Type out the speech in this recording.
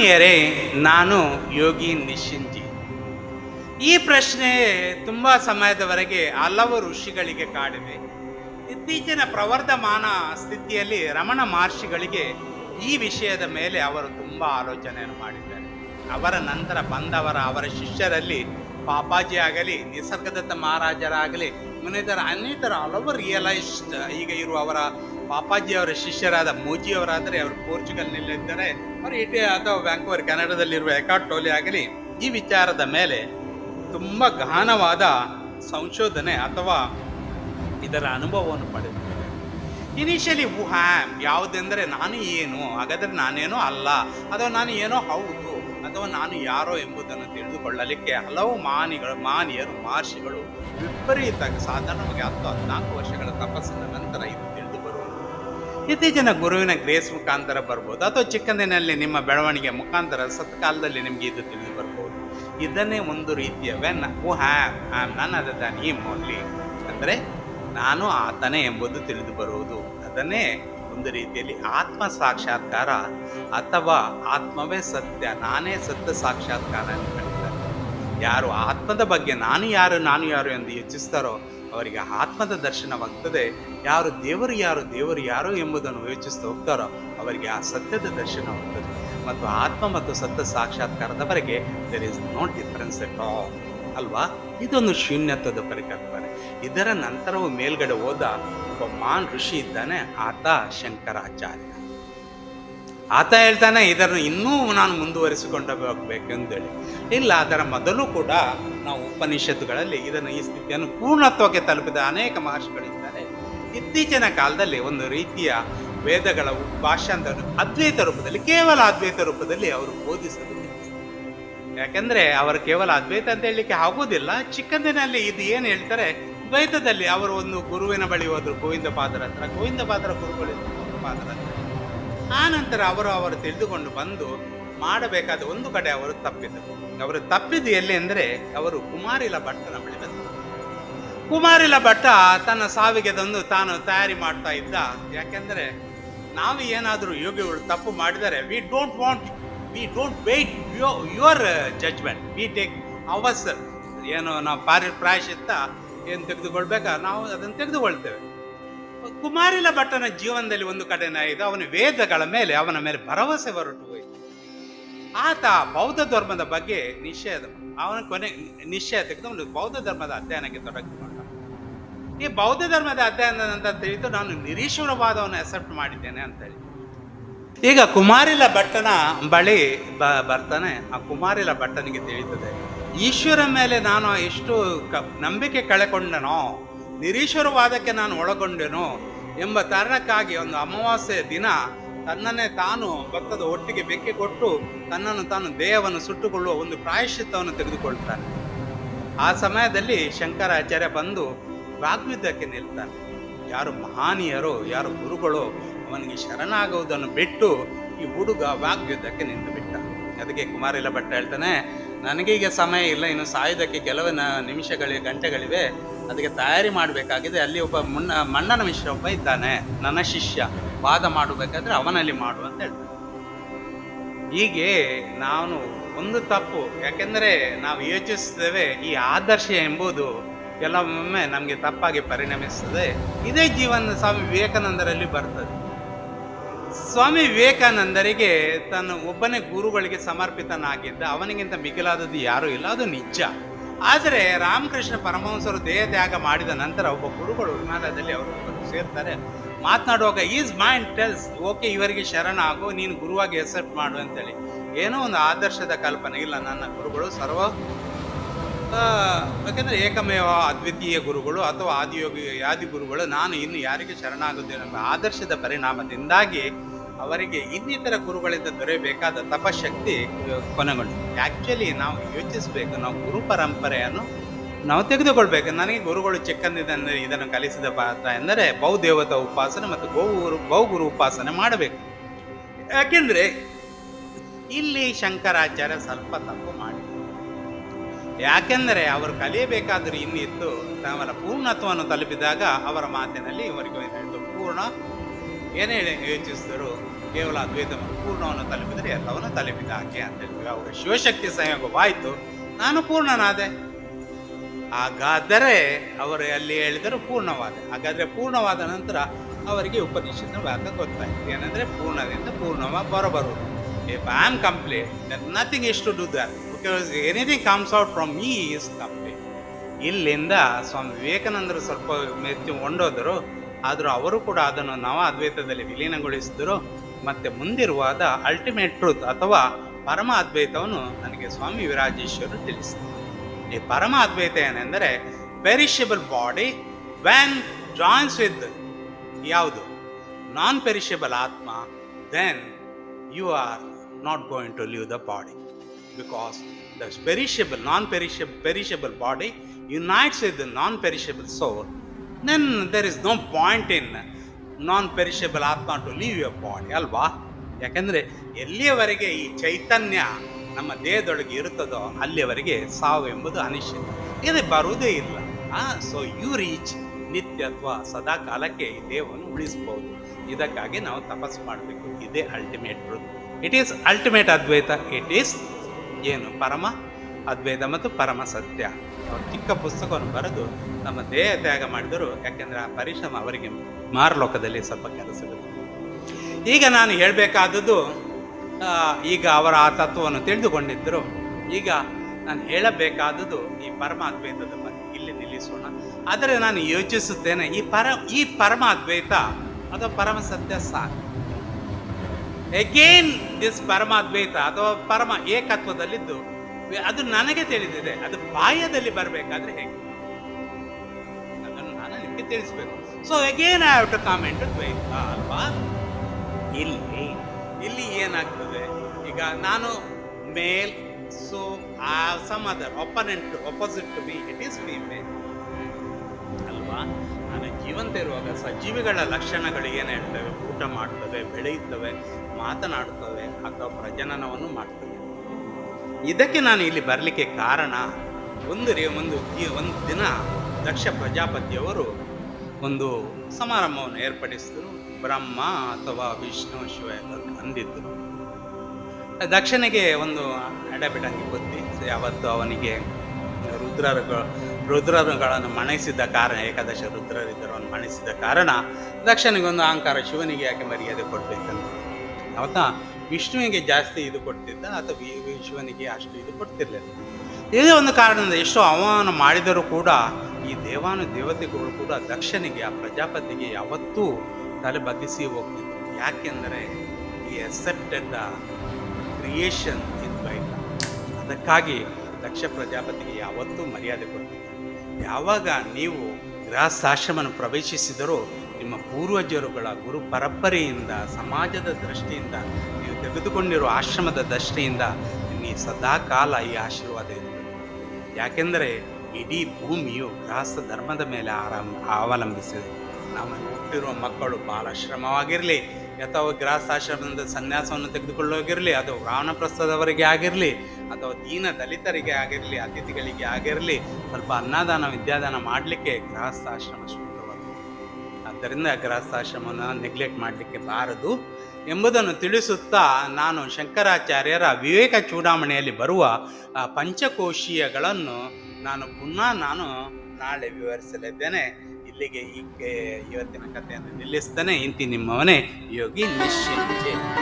ಮಾನ್ಯರೇ ನಾನು ಯೋಗಿ ನಿಶಿಂಜಿ ಈ ಪ್ರಶ್ನೆ ತುಂಬ ಸಮಯದವರೆಗೆ ಹಲವು ಋಷಿಗಳಿಗೆ ಕಾಡಿದೆ. ಇತ್ತೀಚಿನ ಪ್ರವರ್ಧಮಾನ ಸ್ಥಿತಿಯಲ್ಲಿ ರಮಣ ಮಹರ್ಷಿಗಳಿಗೆ ಈ ವಿಷಯದ ಮೇಲೆ ಅವರು ತುಂಬ ಆಲೋಚನೆಯನ್ನು ಮಾಡಿದ್ದಾರೆ. ಅವರ ನಂತರ ಬಂದವರ, ಅವರ ಶಿಷ್ಯರಲ್ಲಿ ಪಾಪಾಜಿ ಆಗಲಿ, ನಿಸರ್ಗದತ್ತ ಮಹಾರಾಜರಾಗಲಿ ಮುನೇತರ ಅನೇತರ ಹಲವು ರಿಯಲೈಸ್ಡ್ ಈಗ ಇರುವ ಅವರ ಪಾಪಾಜಿ ಅವರ ಶಿಷ್ಯರಾದ ಮೋಜಿಯವರಾದರೆ ಅವರು ಪೋರ್ಚುಗಲ್ನಲ್ಲಿದ್ದಾರೆ ಅವರು ಇಟಿ ಅಥವಾ ವ್ಯಾಂಕೋವರ್ ಕೆನಡಾದಲ್ಲಿರುವ ಎಕಾಟ್ ಟೋಲಿ ಆಗಲಿ, ಈ ವಿಚಾರದ ಮೇಲೆ ತುಂಬ ಗಹನವಾದ ಸಂಶೋಧನೆ ಅಥವಾ ಇದರ ಅನುಭವವನ್ನು ಪಡೆದಿದ್ದಾರೆ. ಇನಿಷಿಯಲಿ ಹೂ ಹ್ಯಾಮ್ ಯಾವುದೆಂದರೆ ನಾನು ಏನು, ಹಾಗಾದರೆ ನಾನೇನೋ ಅಲ್ಲ, ಅಥವಾ ನಾನು ಏನೋ ಹೌದು ಅಥವಾ ನಾನು ಯಾರೋ ಎಂಬುದನ್ನು ತಿಳಿದುಕೊಳ್ಳಲಿಕ್ಕೆ ಹಲವು ಮಾನಿಗಳು, ಮಾನಿಯರು, ಮಹರ್ಷಿಗಳು ವಿಪರೀತ ಸಾಧಾರಣವಾಗಿ ಹತ್ತು ಹದಿನಾಲ್ಕು ವರ್ಷಗಳ ತಪಸ್ಸಿನ ನಂತರ ಇದು ತಿಳಿದು ಬರುವುದು. ಇತ್ತೀಚಿನ ಗುರುವಿನ ಗ್ರೇಸ್ ಮುಖಾಂತರ ಬರ್ಬೋದು. ಅಥವಾ ಚಿಕ್ಕಂದಿನಲ್ಲಿ ನಿಮ್ಮ ಬೆಳವಣಿಗೆ ಮುಖಾಂತರ ಸತ್ಕಾಲದಲ್ಲಿ ನಿಮಗೆ ಇದು ತಿಳಿದು ಬರ್ಬೋದು. ಇದನ್ನೇ ಒಂದು ರೀತಿಯ ವೆನ್ ಹೂ ಹ್ಯಾಮ್ ಹ್ಯಾಮ್ ನನ್ ಅದ ದನ್ ಓನ್ಲಿ ಅಂದರೆ ನಾನು ಆತನೇ ಎಂಬುದು ತಿಳಿದು ಬರುವುದು. ಅದನ್ನೇ ಒಂದು ರೀತಿಯಲ್ಲಿ ಆತ್ಮ ಸಾಕ್ಷಾತ್ಕಾರ ಅಥವಾ ಆತ್ಮವೇ ಸತ್ಯ, ನಾನೇ ಸತ್ಯ ಸಾಕ್ಷಾತ್ಕಾರ ಅಂತ ಹೇಳ್ತಾರೆ. ಯಾರು ಆತ್ಮದ ಬಗ್ಗೆ ನಾನು ಯಾರು ನಾನು ಯಾರು ಎಂದು ಯೋಚಿಸ್ತಾರೋ ಅವರಿಗೆ ಆತ್ಮದ ದರ್ಶನವಾಗ್ತದೆ. ಯಾರು ದೇವರು ಯಾರು ದೇವರು ಯಾರು ಎಂಬುದನ್ನು ಯೋಚಿಸ್ತಾ ಹೋಗ್ತಾರೋ ಅವರಿಗೆ ಆ ಸತ್ಯದ ದರ್ಶನವಾಗ್ತದೆ. ಮತ್ತು ಆತ್ಮ ಮತ್ತು ಸತ್ಯ ಸಾಕ್ಷಾತ್ಕಾರದವರೆಗೆ there is no difference at all ಅಲ್ವಾ? ಇದೊಂದು ಶೂನ್ಯತ್ವದ ಪರಿಕಲ್ಪನೆ. ಇದರ ನಂತರವೂ ಮೇಲ್ಗಡೆ ಹೋದ ಒಬ್ಬ ಮಾನ್ ಋಷಿ ಇದ್ದಾನೆ, ಆತ ಶಂಕರಾಚಾರ್ಯ. ಆತ ಹೇಳ್ತಾನೆ, ಇದನ್ನು ಇನ್ನೂ ನಾನು ಮುಂದುವರಿಸಿಕೊಂಡು ಹೋಗ್ಬೇಕೆಂದೇಳಿ. ಇಲ್ಲ, ಅದರ ಮೊದಲು ಕೂಡ ನಾವು ಉಪನಿಷತ್ತುಗಳಲ್ಲಿ ಇದನ್ನು ಈ ಸ್ಥಿತಿಯನ್ನು ಪೂರ್ಣತ್ವಕ್ಕೆ ತಲುಪಿದ ಅನೇಕ ಮಹರ್ಷಿಗಳಿದ್ದಾರೆ ಇತ್ತೀಚಿನ ಕಾಲದಲ್ಲಿ ಒಂದು ರೀತಿಯ ವೇದಗಳ ಭಾಷಾಂತರ ಅದ್ವೈತ ರೂಪದಲ್ಲಿ, ಕೇವಲ ಅದ್ವೈತ ರೂಪದಲ್ಲಿ ಅವರು ಬೋಧಿಸಲು ಯಾಕೆಂದ್ರೆ ಅವರು ಕೇವಲ ಅದ್ವೈತ ಅಂತ ಹೇಳಲಿಕ್ಕೆ ಆಗೋದಿಲ್ಲ. ಚಿಕ್ಕಂದಿನಲ್ಲಿ ಇದು ಏನು ಹೇಳ್ತಾರೆ? ದ್ವೈತದಲ್ಲಿ ಅವರು ಒಂದು ಗುರುವಿನ ಬಳಿ ಹೋದರು, ಗೋವಿಂದ ಪಾದರ ಹತ್ರ. ಗೋವಿಂದ ಪಾದರ ಗುರುಗಳು ಪಾದರ ಹತ್ರ. ಆ ನಂತರ ಅವರು ಅವರು ತಿಳಿದುಕೊಂಡು ಬಂದು ಮಾಡಬೇಕಾದ ಒಂದು ಕಡೆ ಅವರು ತಪ್ಪಿದರು. ಅವರು ತಪ್ಪಿದ್ದು ಎಲ್ಲಿ ಅಂದರೆ ಅವರು ಕುಮಾರಿಲ ಭಟ್ಟನ ಬಳಿ ಬಂದರು. ಕುಮಾರಿಲ ಭಟ್ಟ ತನ್ನ ಸಾವಿಗೆ ತಂದು ತಾನು ತಯಾರಿ ಮಾಡ್ತಾ ಇದ್ದ. ಯಾಕೆಂದರೆ ನಾವು ಏನಾದರೂ ಯೋಗಿಗಳು ತಪ್ಪು ಮಾಡಿದರೆ we don't want we don't wait your judgement we take ours ಏನು ನಾವು ಪಾರಿ ಪ್ರಾಯಶಿತ್ತ ಏನು ತೆಗೆದುಕೊಳ್ಬೇಕಾ, ನಾವು ಅದನ್ನು ತೆಗೆದುಕೊಳ್ತೇವೆ. ಕುಮಾರಿಲ ಭಟ್ಟನ ಜೀವನದಲ್ಲಿ ಒಂದು ಕಡೆನ ಇದು, ಅವನ ವೇದಗಳ ಮೇಲೆ, ಅವನ ಮೇಲೆ ಭರವಸೆ ಹೊರಟು ಹೋಯಿತು. ಆತ ಬೌದ್ಧ ಧರ್ಮದ ಬಗ್ಗೆ ನಿಷೇಧ, ಅವನ ಕೊನೆ ನಿಶ್ಚಯ ತೆಗೆದು ಅವನು ಬೌದ್ಧ ಧರ್ಮದ ಅಧ್ಯಯನಕ್ಕೆ ತೊಡಗಿಕೊಂಡ ಈ ಬೌದ್ಧ ಧರ್ಮದ ಅಧ್ಯಯನ ಅಂತ ತಿಳಿದು, ನಾನು ನಿರೀಶ್ವರವಾದವನ್ನು ಅಕ್ಸೆಪ್ಟ್ ಮಾಡಿದ್ದೇನೆ ಅಂತ ಹೇಳಿ. ಈಗ ಕುಮಾರಿಲ ಭಟ್ಟನ ಬಳಿ ಬ ಬರ್ತಾನೆ. ಆ ಕುಮಾರಿಲ ಭಟ್ಟನಿಗೆ ತಿಳಿಯುತ್ತದೆ ಈಶ್ವರ ಮೇಲೆ ನಾನು ಎಷ್ಟು ಕ ನಂಬಿಕೆ ಕಳೆಕೊಂಡನೋ ನಿರೀಶ್ವರವಾದಕ್ಕೆ ನಾನು ಒಳಗೊಂಡೆನೋ ಎಂಬ ಕಾರಣಕ್ಕಾಗಿ ಒಂದು ಅಮಾವಾಸ್ಯೆ ದಿನ ತನ್ನನ್ನೇ ತಾನು ಭಕ್ತದ ಒಟ್ಟಿಗೆ ಬೆಕ್ಕೆ ಕೊಟ್ಟು ತನ್ನನ್ನು ತಾನು ದೇಹವನ್ನು ಸುಟ್ಟುಕೊಳ್ಳುವ ಒಂದು ಪ್ರಾಯಶ್ಚಿತ್ತವನ್ನು ತೆಗೆದುಕೊಳ್ತಾನೆ. ಆ ಸಮಯದಲ್ಲಿ ಶಂಕರಾಚಾರ್ಯ ಬಂದು ವಾಗ್ಯುದ್ಧಕ್ಕೆ ನಿಲ್ತಾನೆ ಯಾರು ಮಹಾನೀಯರೋ, ಯಾರು ಗುರುಗಳು ಅವನಿಗೆ ಶರಣಾಗುವುದನ್ನು ಬಿಟ್ಟು ಈ ಹುಡುಗ ವಾಗ್ಯುದ್ಧಕ್ಕೆ ನಿಂತು ಬಿಟ್ಟ. ಅದಕ್ಕೆ ಕುಮಾರಿಲ ಭಟ್ಟ ಹೇಳ್ತಾನೆ, ನನಗೀಗ ಸಮಯ ಇಲ್ಲ, ಇನ್ನು ಸಾಯೋದಕ್ಕೆ ಕೆಲವು ನಿಮಿಷಗಳಿವೆ ಗಂಟೆಗಳಿವೆ. ಅದಕ್ಕೆ ತಯಾರಿ ಮಾಡಬೇಕಾಗಿದೆ. ಅಲ್ಲಿ ಒಬ್ಬ ಮುನ್ನ, ಮಣ್ಣನ ಮಿಶ್ರ ಒಬ್ಬ ಇದ್ದಾನೆ, ನನ್ನ ಶಿಷ್ಯ. ವಾದ ಮಾಡಬೇಕಾದ್ರೆ ಅವನಲ್ಲಿ ಮಾಡು ಅಂತ ಹೇಳ್ತಾನೆ. ಹೀಗೆ ನಾನು ಒಂದು ತಪ್ಪು, ಯಾಕೆಂದರೆ ನಾವು ಯೋಚಿಸ್ತೇವೆ ಈ ಆದರ್ಶ ಎಂಬುದು ಕೆಲವೊಮ್ಮೆ ನಮಗೆ ತಪ್ಪಾಗಿ ಪರಿಣಮಿಸ್ತದೆ. ಇದೇ ಜೀವನ ಸ್ವಾಮಿ ವಿವೇಕಾನಂದರಲ್ಲಿ ಬರ್ತದೆ. ಸ್ವಾಮಿ ವಿವೇಕಾನಂದರಿಗೆ ತನ್ನ ಒಬ್ಬನೇ ಗುರುಗಳಿಗೆ ಸಮರ್ಪಿತನಾಗಿದ್ದ, ಅವನಿಗಿಂತ ಮಿಗಿಲಾದದ್ದು ಯಾರೂ ಇಲ್ಲ, ಅದು ನಿಜ. ಆದರೆ ರಾಮಕೃಷ್ಣ ಪರಮಹಂಸರು ದೇಹ ತ್ಯಾಗ ಮಾಡಿದ ನಂತರ ಒಬ್ಬ ಗುರುಗಳು ಹಿಮಾಲಯದಲ್ಲಿ ಅವರು ಸೇರ್ತಾರೆ. ಮಾತನಾಡುವಾಗ, ಈಸ್ ಮೈಂಡ್ ಟೆಲ್ಸ್, ಓಕೆ, ಇವರಿಗೆ ಶರಣ ಆಗು, ನೀನು ಗುರುವಾಗಿ ಎಕ್ಸೆಪ್ಟ್ ಮಾಡು ಅಂತೇಳಿ. ಏನೋ ಒಂದು ಆದರ್ಶದ ಕಲ್ಪನೆ, ಇಲ್ಲ, ನನ್ನ ಗುರುಗಳು ಸರ್ವ ಯಾಕೆಂದರೆ ಏಕಮೇವ ಅದ್ವಿತೀಯ ಗುರುಗಳು ಅಥವಾ ಆದಿಯೋಗಿ ಆದಿ ಗುರುಗಳು ನಾನು ಇನ್ನು ಯಾರಿಗೆ ಶರಣಾಗುತ್ತೇನೆಂಬ ಆದರ್ಶದ ಪರಿಣಾಮದಿಂದಾಗಿ ಅವರಿಗೆ ಇನ್ನಿತರ ಗುರುಗಳಿಂದ ದೊರೆಯಬೇಕಾದ ತಪಶಕ್ತಿ ಕೊನೆಗೊಂಡು. ಕೊನೆಗೊಂಡಿದೆ ಆ್ಯಕ್ಚುಲಿ ನಾವು ಯೋಚಿಸಬೇಕು, ನಾವು ಗುರು ಪರಂಪರೆಯನ್ನು ನಾವು ತೆಗೆದುಕೊಳ್ಬೇಕು. ನನಗೆ ಗುರುಗಳು ಚಿಕ್ಕಂದಿದ್ದಂದರೆ ಇದನ್ನು ಕಲಿಸಿದ ಪಾತ್ರ ಎಂದರೆ ಬಹುದೇವತಾ ಉಪಾಸನೆ ಮತ್ತು ಗೋಗುರು ಬಹುಗುರು ಉಪಾಸನೆ ಮಾಡಬೇಕು. ಯಾಕೆಂದರೆ ಇಲ್ಲಿ ಶಂಕರಾಚಾರ್ಯ ಸ್ವಲ್ಪ ತಪ್ಪು ಮಾಡಿ ಯಾಕೆಂದರೆ ಅವರು ಕಲಿಯಬೇಕಾದರೂ ಇನ್ನಿತ್ತು ಅವರ ಪೂರ್ಣತ್ವವನ್ನು ತಲುಪಿದಾಗ ಅವರ ಮಾತಿನಲ್ಲಿ ಇವರಿಗೆ ಪೂರ್ಣ ಏನೇ ಯೋಚಿಸಿದರು ಕೇವಲ ಅದ್ವೈತ ಪೂರ್ಣವನ್ನು ತಲುಪಿದರೆ ಎಲ್ಲವನ್ನು ತಲುಪಿದ ಆಕೆ ಅಂತ ಹೇಳ್ತೀವಿ. ಅವರ ಶಿವಶಕ್ತಿ ಸಂಯೋಗವಾಯಿತು ನಾನು ಪೂರ್ಣನಾದೆ. ಹಾಗಾದರೆ ಅವರು ಅಲ್ಲಿ ಹೇಳಿದರು ಪೂರ್ಣವಾದ. ಹಾಗಾದರೆ ಪೂರ್ಣವಾದ ನಂತರ ಅವರಿಗೆ ಉಪನಿಷತ್ನ ವ್ಯಾಪ ಗೊತ್ತಾಯ್ತು. ಏನಂದರೆ ಪೂರ್ಣದಿಂದ ಪೂರ್ಣವ ಬರಬರುವುದು. If I am complete that nothing is to do that because anything comes out from me is complete ಇಲ್ಲಿಂದ ಸ್ವಾಮಿ ವಿವೇಕಾನಂದರು ಸ್ವಲ್ಪ ಮೆಚ್ಚು ಕೊಂಡೋದರು ಆದರೂ ಅವರು ಕೂಡ ಅದನ್ನು ನವ ಅದ್ವೈತದಲ್ಲಿ ವಿಲೀನಗೊಳಿಸಿದರು. ಮತ್ತೆ ಮುಂದಿರುವಾದ ಅಲ್ಟಿಮೇಟ್ ಟ್ರೂತ್ ಅಥವಾ ಪರಮ ಅದ್ವೈತವನ್ನು ನನಗೆ ಸ್ವಾಮಿ ವಿರಾಜೇಶ್ವರರು ತಿಳಿಸಿದರು. ಈ ಪರಮ ಅದ್ವೈತ ಏನೆಂದರೆ perishable body when joins with ಯಾವುದು? Non perishable atma then you are not going to leave the body because the perishable non perishable perishable body unites with non perishable soul then there is no point in non perishable atma to leave your body ಅಲ್ವಾ? ಯಾಕಂದರೆ ಎಲ್ಲಿಯವರೆಗೆ ಈ ಚೈತನ್ಯ ನಮ್ಮ ದೇಹದೊಳಗೆ ಇರುತ್ತದೋ ಅಲ್ಲಿಯವರೆಗೆ ಸಾವು ಎಂಬುದು ಅನಿಶ್ಚಿತ. ಇದು ಬರುವುದೇ ಇಲ್ಲ. ಸೊ ಯು ರೀಚ್ ನಿತ್ಯ ಅಥವಾ ಸದಾ ಕಾಲಕ್ಕೆ ಈ ದೇಹವನ್ನು ಉಳಿಸ್ಬೋದು. ಇದಕ್ಕಾಗಿ ನಾವು ತಪಸ್ಸು ಮಾಡಬೇಕು. ಇದೇ ultimate truth it is ultimate Advaita. It is ಏನು? ಪರಮ ಅದ್ವೈತ ಮತ್ತು ಪರಮ ಸತ್ಯ. ಚಿಕ್ಕ ಪುಸ್ತಕವನ್ನು ಬರೆದು ನಮ್ಮ ದೇಹ ತ್ಯಾಗ ಮಾಡಿದರು ಯಾಕೆಂದರೆ ಆ ಪರಿಶ್ರಮ ಅವರಿಗೆ ಮಾರಲೋಕದಲ್ಲಿ ಸ್ವಲ್ಪ ಕೆಲಸ ಈಗ ನಾನು ಹೇಳಬೇಕಾದದ್ದು ಈಗ ಅವರ ಆ ತತ್ವವನ್ನು ತಿಳಿದುಕೊಂಡಿದ್ದರು. ಈಗ ನಾನು ಹೇಳಬೇಕಾದದ್ದು ಈ ಪರಮ ಅದ್ವೈತದ ಬಗ್ಗೆ. ಇಲ್ಲಿ ನಿಲ್ಲಿಸೋಣ. ಆದರೆ ನಾನು ಯೋಚಿಸುತ್ತೇನೆ, ಈ ಪರ, ಈ ಪರಮ ಅದ್ವೈತ ಅಥವಾ ಪರಮ ಸತ್ಯ ಸಾಕು. ಎಗೇನ್ ದಿಸ್ ಪರಮ ಅದ್ವೈತ ಅಥವಾ ಪರಮ ಏಕತ್ವದಲ್ಲಿದ್ದು ಅದು ನನಗೆ ತಿಳಿದಿದೆ. ಅದು ಬಾಹ್ಯದಲ್ಲಿ ಬರಬೇಕಾದ್ರೆ ಹೇಗೆ? ಅದನ್ನು ನಾನು ನಿಮಗೆ ತಿಳಿಸ್ಬೇಕು. So again I have to comment Dvaita ಅಲ್ವಾ? ಇಲ್ಲಿ ಇಲ್ಲಿ ಏನಾಗ್ತದೆ? ಈಗ ನಾನು ಮೇಲ್ ಸೊ ಆ some other opponent opposite to be it is female ಅಲ್ವಾ? ನಾನು ಜೀವಂತ ಇರುವಾಗ ಸಜೀವಿಗಳ ಲಕ್ಷಣಗಳು ಏನು ಹೇಳ್ತವೆ? ಊಟ ಮಾಡ್ತವೆ, ಬೆಳೆಯುತ್ತವೆ, ಮಾತನಾಡುತ್ತವೆ ಅಥವಾ ಪ್ರಜನನವನ್ನು ಮಾಡ್ತವೆ. ಇದಕ್ಕೆ ನಾನು ಇಲ್ಲಿ ಬರಲಿಕ್ಕೆ ಕಾರಣ, ಒಂದು ರೀ, ಒಂದು ಒಂದು ದಿನ ದಕ್ಷ ಪ್ರಜಾಪತಿಯವರು ಒಂದು ಸಮಾರಂಭವನ್ನು ಏರ್ಪಡಿಸಿದರು. ಬ್ರಹ್ಮ ಅಥವಾ ವಿಷ್ಣು, ಶಿವ ಎಲ್ಲರೂ ಬಂದಿದ್ದರು ಒಂದು ಅಡಬಿಡಂಗಿ ಬುದ್ಧಿ. ಯಾವತ್ತು ಅವನಿಗೆ ರುದ್ರರುಗಳು ರುದ್ರರುಗಳನ್ನು ಮಣಿಸಿದ ಕಾರಣ, ಏಕಾದಶ ರುದ್ರರಿದ್ದರು ಅವನು ಮಣಿಸಿದ ಕಾರಣ ದಕ್ಷನಿಗೊಂದು ಅಹಂಕಾರ ಶಿವನಿಗೆ ಯಾಕೆ ಮರ್ಯಾದೆ ಕೊಡಬೇಕಂತ. ಅವತ್ತ ವಿಷ್ಣುವಿಗೆ ಜಾಸ್ತಿ ಇದು ಕೊಡ್ತಿದ್ದ ಅಥವಾ ಶಿವನಿಗೆ ಅಷ್ಟು ಇದು ಕೊಡ್ತಿರ್ಲಿಲ್ಲ. ಇದೇ ಒಂದು ಕಾರಣದಿಂದ ಎಷ್ಟೋ ಅವಮಾನ ಮಾಡಿದರೂ ಕೂಡ ಈ ದೇವಾನು ದೇವತೆಗಳು ಕೂಡ ದಕ್ಷನಿಗೆ, ಆ ಪ್ರಜಾಪತಿಗೆ ಯಾವತ್ತೂ ತಲೆ ಬಗ್ಗಿಸಿ ಹೋಗ್ತಿದ್ರು. ಯಾಕೆಂದರೆ ಈ ದ ಕ್ರಿಯೇಷನ್ ಇನ್ ಬೈಲ ಅದಕ್ಕಾಗಿ ದಕ್ಷ ಪ್ರಜಾಪತಿಗೆ ಯಾವತ್ತೂ ಮರ್ಯಾದೆ ಕೊಡ್ತಿದ್ರು ಯಾವಾಗ ನೀವು ಗೃಹಸ್ಥಾಶ್ರಮವನ್ನು ಪ್ರವೇಶಿಸಿದರೂ ನಿಮ್ಮ ಪೂರ್ವಜರುಗಳ ಗುರು ಪರಂಪರೆಯಿಂದ, ಸಮಾಜದ ದೃಷ್ಟಿಯಿಂದ ತೆಗೆದುಕೊಂಡಿರುವ ಆಶ್ರಮದ ದೃಷ್ಟಿಯಿಂದ ನೀ ಸದಾ ಕಾಲ ಈ ಆಶೀರ್ವಾದ ಯಾಕೆಂದರೆ ಇಡೀ ಭೂಮಿಯು ಗೃಹಸ್ಥ ಧರ್ಮದ ಮೇಲೆ ಆರಾಮ ಅವಲಂಬಿಸಿದೆ. ನಾವು ಹುಟ್ಟಿರುವ ಮಕ್ಕಳು ಬಾಲಾಶ್ರಮವಾಗಿರಲಿ ಅಥವಾ ಗೃಹಸ್ಥಾಶ್ರಮದಿಂದ ಸನ್ಯಾಸವನ್ನು ತೆಗೆದುಕೊಳ್ಳೋಗಿರಲಿ, ಅಥವಾ ವಾನಪ್ರಸ್ಥದವರಿಗೆ ಆಗಿರಲಿ, ಅಥವಾ ದೀನ ದಲಿತರಿಗೆ ಆಗಿರಲಿ, ಅತಿಥಿಗಳಿಗೆ ಆಗಿರಲಿ, ಸ್ವಲ್ಪ ಅನ್ನದಾನ, ವಿದ್ಯಾದಾನ ಮಾಡಲಿಕ್ಕೆ ಗೃಹಸ್ಥಾಶ್ರಮ ಸೂಕ್ತವಾಗಿದೆ ಆದ್ದರಿಂದ ಗೃಹಸ್ಥಾಶ್ರಮವನ್ನು ನೆಗ್ಲೆಕ್ಟ್ ಮಾಡಲಿಕ್ಕೆ ಬಾರದು. ಎಂಬುದನ್ನು ತಿಳಿಸುತ್ತಾ ನಾನು ಶಂಕರಾಚಾರ್ಯರ ವಿವೇಕ ಚೂಡಾಮಣಿಯಲ್ಲಿ ಬರುವ, ಆ, ಪಂಚಕೋಶೀಯಗಳನ್ನು ನಾನು ಪುನಃ ನಾನು ನಾಳೆ ವಿವರಿಸಲಿದ್ದೇನೆ. ಇಲ್ಲಿಗೆ ಈ ಇವತ್ತಿನ ಕಥೆಯನ್ನು ನಿಲ್ಲಿಸ್ತೇನೆ. ಇಂತಿ ನಿಮ್ಮವನೇ ಯೋಗಿ ನಿಶ್ಚಿಂತೆ.